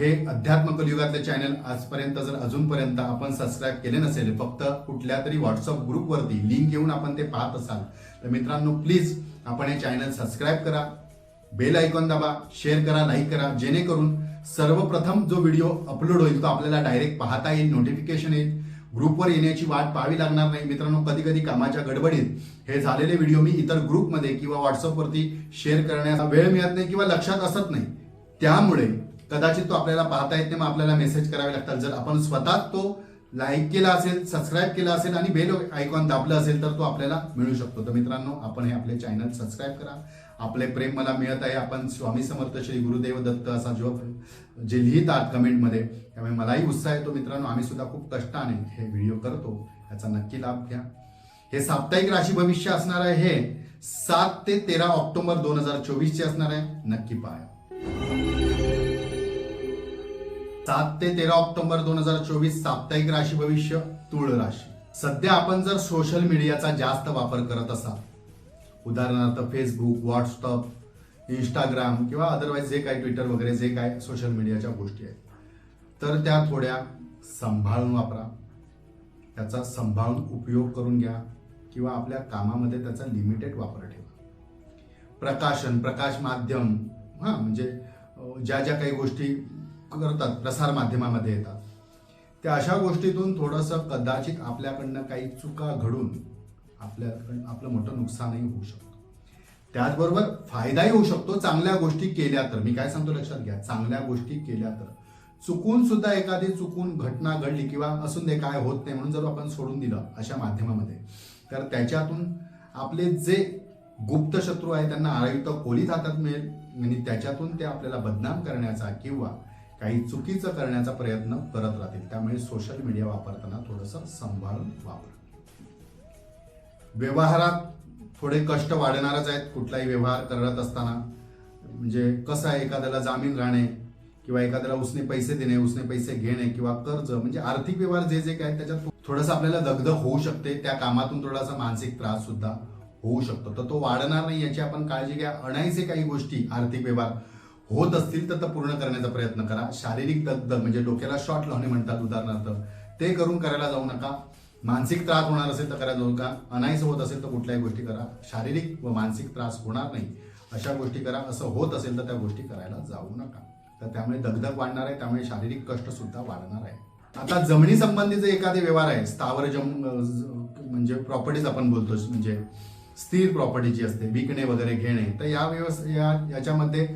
हे अध्यात्म कलियुगातले चॅनल आजपर्यंत जर अजूनपर्यंत आपण सबस्क्राईब केले नसेल फक्त कुठल्या तरी व्हॉट्सअप ग्रुपवरती लिंक घेऊन आपण ते पाहत असाल तर मित्रांनो प्लीज आपण हे चॅनल सबस्क्राईब करा बेल आयकॉन दाबा शेअर करा लाईक करा जेणेकरून सर्वप्रथम जो व्हिडिओ अपलोड होईल तो आपल्याला डायरेक्ट पाहता येईल नोटिफिकेशन येईल. ग्रुपवर येण्याची वाट पाहावी लागणार नाही. मित्रांनो कधी कधी कामाच्या गडबडीत हे झालेले व्हिडिओ मी इतर ग्रुपमध्ये किंवा व्हॉट्सअपवरती शेअर करण्याचा वेळ मिळत नाही किंवा लक्षात असत नाही. त्यामुळे कदाचित तो आपल्याला पाहता येत नाही मग आपल्याला मेसेज करावे लागतात. जर आपण स्वतः तो लाईक केला असेल सबस्क्राईब केला असेल आणि बेल आयकॉन दाबलं असेल तर तो आपल्याला मिळू शकतो. तर मित्रांनो आपण हे आपले चॅनल सबस्क्राईब करा. आपले प्रेम मला मिळत आहे. आपण स्वामी समर्थ श्री गुरुदेव दत्त असा जो जे लिहितात कमेंटमध्ये त्यामुळे मलाही उत्साह येतो मित्रांनो. आम्ही सुद्धा खूप कष्टाने हे व्हिडिओ करतो. याचा नक्की लाभ घ्या. हे साप्ताहिक राशी भविष्य असणार आहे. हे सात ते तेरा ऑक्टोबर दोन हजार चोवीसचे असणार आहे. नक्की पाहा. सात ते तेरा ऑक्टोबर दोन हजार चोवीस साप्ताहिक राशी भविष्य तुळ राशी. सध्या आपण जर सोशल मीडियाचा जास्त वापर करत असाल उदाहरणार्थ फेसबुक व्हॉट्सअप इंस्टाग्राम किंवा अदरवाईज जे काही ट्विटर वगैरे जे काय सोशल मीडियाच्या गोष्टी आहेत तर त्या थोड्या सांभाळून वापरा. त्याचा सांभाळून उपयोग करून घ्या किंवा आपल्या कामामध्ये त्याचा लिमिटेड वापर ठेवा. प्रकाशन प्रकाश माध्यम हां म्हणजे ज्या ज्या काही गोष्टी करतात प्रसार माध्यमामध्ये येतात. त्या अशा गोष्टीतून थोडंसं कदाचित आपल्याकडनं काही चुका घडून आपल्याकडं आपलं मोठं नुकसानही होऊ शकतं. त्याचबरोबर फायदाही होऊ शकतो चांगल्या गोष्टी केल्या तर. मी काय सांगतो लक्षात घ्या चांगल्या गोष्टी केल्या तर. चुकून सुद्धा एखादी चुकून घटना घडली किंवा असून दे काय होत नाही म्हणून जर आपण सोडून दिलं अशा माध्यमामध्ये तर त्याच्यातून आपले जे गुप्त शत्रू आहे त्यांना आयुक्त खोलीत हातात मिळेल आणि त्याच्यातून ते आपल्याला बदनाम करण्याचा किंवा काही चुकीचं करण्याचा प्रयत्न करत राहतील. त्यामुळे सोशल मीडिया वापरताना थोडंसं सांभाळून वापर. व्यवहारात थोडे कष्ट वाढणारच आहेत. कुठलाही व्यवहार करत असताना. म्हणजे कसं आहे एखाद्याला जामीन राहणे किंवा एखाद्याला उसने पैसे देणे उसने पैसे घेणे किंवा कर्ज म्हणजे आर्थिक व्यवहार जे जे काय त्याच्यात थोडंसं आपल्याला दगदग होऊ शकते. त्या कामातून थोडासा मानसिक त्रास सुद्धा होऊ शकतो. तर तो वाढणार नाही याची आपण काळजी घ्या. अणायचे काही गोष्टी आर्थिक व्यवहार. होत असतील तर पूर्ण करण्याचा प्रयत्न करा. शारीरिक दगदग म्हणजे डोक्याला शॉट लावणे म्हणतात उदाहरणार्थ ते करून करायला जाऊ नका. मानसिक त्रास होणार असेल तर करायला जाऊ नका. अनायस होत असेल तर कुठल्याही गोष्टी करा. शारीरिक व मानसिक त्रास होणार नाही. अशा गोष्टी करा. असं होत असेल तर त्या गोष्टी करायला जाऊ नका. तर त्यामुळे दगदग वाढणार आहे. त्यामुळे शारीरिक कष्ट सुद्धा वाढणार आहे. आता जमिनी संबंधीचे एखादे व्यवहार आहे स्थावर जम म्हणजे प्रॉपर्टीज आपण बोलतो म्हणजे स्थिर प्रॉपर्टी जी असते विकणे वगैरे घेणे तर या व्यवस या याच्यामध्ये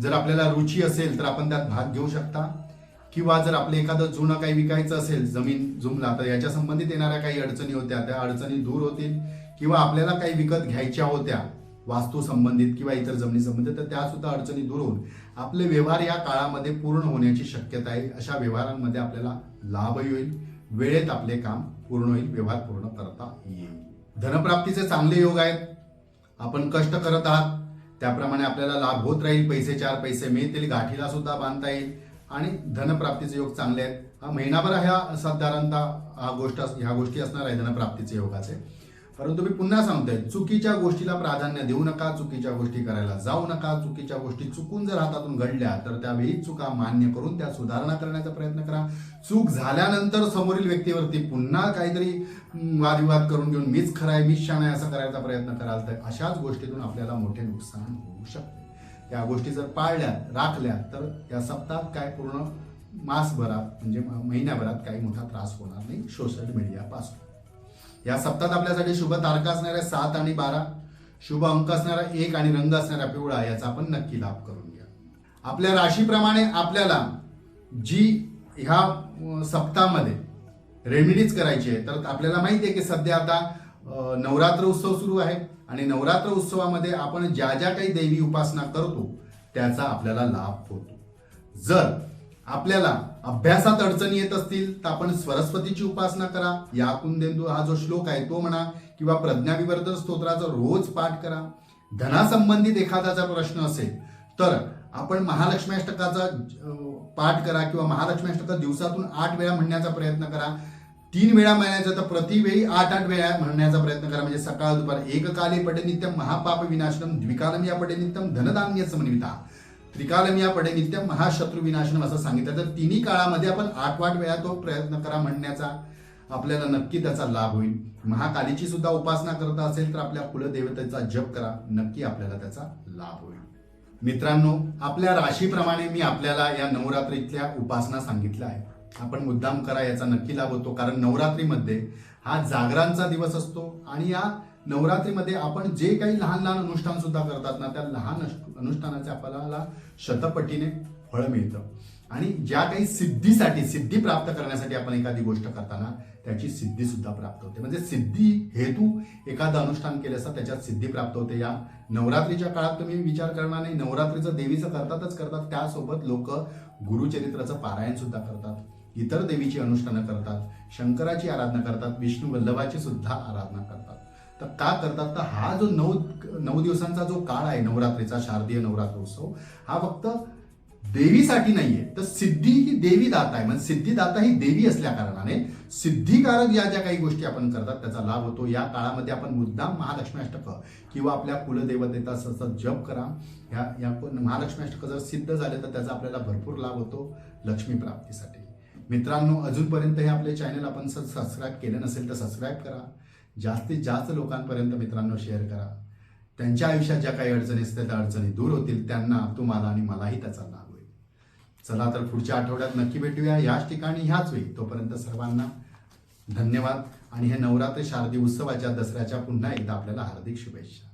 जर आपल्याला रुची असेल तर आपण त्यात भाग घेऊ शकता. किंवा जर आपलं एखादं जुनं काही विकायचं असेल जमीन जुमला तर याच्या संबंधित येणाऱ्या काही अडचणी होत्या त्या अडचणी दूर होतील. किंवा आपल्याला काही विकत घ्यायच्या होत्या वास्तू संबंधित किंवा इतर जमिनी संबंधित तर त्या सुद्धा अडचणी दूर होऊन आपले व्यवहार या काळामध्ये पूर्ण होण्याची शक्यता आहे. अशा व्यवहारांमध्ये आपल्याला लाभही होईल वेळेत आपले काम पूर्ण होईल व्यवहार पूर्ण करता येईल. धनप्राप्तीचे चांगले योग आहेत. आपण कष्ट करत आहात. त्याप्रमाणे आपल्याला लाभ होत राहील पैसे चार पैसे मिळतील गाठीला सुद्धा बांधता येईल. आणि धनप्राप्तीचे योग चांगले आहेत. महिनाभर ह्या साधारणतः हा गोष्ट ह्या गोष्टी असणार आहे धनप्राप्तीचे योगाचे. परंतु मी पुन्हा सांगतोय चुकीच्या गोष्टीला प्राधान्य देऊ नका चुकीच्या गोष्टी करायला जाऊ नका चुकीच्या गोष्टी चुकून जर हातातून घडल्या तर त्यावेळी चुका मान्य करून त्या सुधारणा करण्याचा प्रयत्न करा. चूक झाल्यानंतर समोरील व्यक्तीवरती पुन्हा काहीतरी वादविवाद करून घेऊन मीच खरं आहे मीच शाण आहे असं करायचा प्रयत्न कराल तर अशाच गोष्टीतून आपल्याला मोठे नुकसान होऊ शकते. या गोष्टी जर पाळल्या राखल्या तर या सप्ताहात काय पूर्ण मासभरात म्हणजे म- महिन्याभरात काही मोठा त्रास होणार नाही सोशल मीडियापासून. या सप्तात आपल्यासाठी शुभ तारखा असणाऱ्या सात आणि बारा शुभ अंक असणारा एक आणि रंग असणारा पिवळा याचा आपण नक्की लाभ करून घ्या. आपल्या राशीप्रमाणे आपल्याला जी ह्या सप्तामध्ये रेमिडीज करायची आहे तर आपल्याला माहिती आहे की सध्या आता नवरात्र उत्सव सुरू आहे आणि नवरात्र उत्सवामध्ये आपण ज्या ज्या काही देवी उपासना करतो त्याचा आपल्याला लाभ होतो. जर आपल्याला अभ्यासात अडचणी येत असतील तर आपण सरस्वतीची उपासना करा. या कुंदेंदू हा जो श्लोक आहे तो म्हणा किंवा प्रज्ञाविवर्धन स्तोत्राचा रोज पाठ करा. धनासंबंधित एखादाचा प्रश्न असेल तर आपण महालक्ष्मी अष्टकाचा पाठ करा किंवा महालक्ष्मी अष्टका दिवसातून आठ वेळा म्हणण्याचा प्रयत्न करा. तीन वेळा म्हणायचं तर प्रतिवेळी आठ आठ वेळा म्हणण्याचा प्रयत्न करा. म्हणजे सकाळ दुपार एक काले महापाप विनाशनम द्विकालम या पडे धनधान्य समन्विता त्रिकालम या पडे नित्यम महाशत्रू विनाशनम असं सांगितलं. तर तिन्ही काळामध्ये आपण आठ वाट वेळा तो प्रयत्न करा म्हणण्याचा आपल्याला नक्की त्याचा लाभ होईल. महाकालीची सुद्धा उपासना करत असेल तर आपल्या कुलदेवतेचा जप करा. नक्की आपल्याला त्याचा लाभ होईल. मित्रांनो आपल्या राशीप्रमाणे मी आपल्याला या नवरात्रीतल्या उपासना सांगितल्या आहे आपण मुद्दाम करा याचा नक्की लाभ होतो. कारण नवरात्रीमध्ये हा जागरांचा दिवस असतो आणि या नवरात्रीमध्ये आपण जे काही लहान लहान अनुष्ठान सुद्धा करतात ना त्या लहान अनुष्ठानाच्या अनुष्ठानाचे आपल्याला शतपटीने फळ मिळतं. आणि ज्या काही सिद्धीसाठी सिद्धी प्राप्त करण्यासाठी आपण एखादी गोष्ट करताना त्याची सिद्धी सुद्धा प्राप्त होते. म्हणजे सिद्धी हेतू एखादं अनुष्ठान केलं असता त्याच्यात सिद्धी प्राप्त होते. या नवरात्रीच्या काळात तुम्ही विचार करणार नाही. नवरात्रीचं देवीचं करतातच करतात. त्यासोबत लोक गुरुचरित्राचं पारायण सुद्धा करतात. इतर देवीची अनुष्ठानं करतात. शंकराची आराधना करतात. विष्णू वल्लभाची सुद्धा आराधना करतात. तर का करतात? तर हा जो नऊ नऊ दिवसांचा जो काळ आहे नवरात्रीचा शारदीय नवरात्रोत्सव हा फक्त देवीसाठी नाहीये. तर सिद्धी ही देवी दाता आहे. म्हणजे सिद्धिदाता ही देवी असल्या कारणाने सिद्धिकारक या ज्या काही गोष्टी आपण करतात त्याचा लाभ होतो. या काळामध्ये आपण मुद्दाम महालक्ष्मी अष्टक किंवा आपल्या कुलदेवतेचा सतत जप करा. ह्या या महालक्ष्मी अष्टक जर सिद्ध झाले तर त्याचा आपल्याला भरपूर लाभ होतो लक्ष्मी प्राप्तीसाठी. मित्रांनो अजूनपर्यंत हे आपले चॅनल आपण सबस्क्राईब केलं नसेल तर सबस्क्राईब करा. जास्तीत जास्त लोकांपर्यंत मित्रांनो शेअर करा. त्यांच्या आयुष्यात ज्या काही अडचणी असतील त्या अडचणी दूर होतील त्यांना तुम्हाला आणि मलाही त्याचा लाभ होईल. चला तर पुढच्या आठवड्यात नक्की भेटूया. याच ठिकाणी ह्याच वेळी. तोपर्यंत सर्वांना धन्यवाद. आणि हे नवरात्र शारदी उत्सवाच्या दसऱ्याच्या पुन्हा एकदा आपल्याला हार्दिक शुभेच्छा.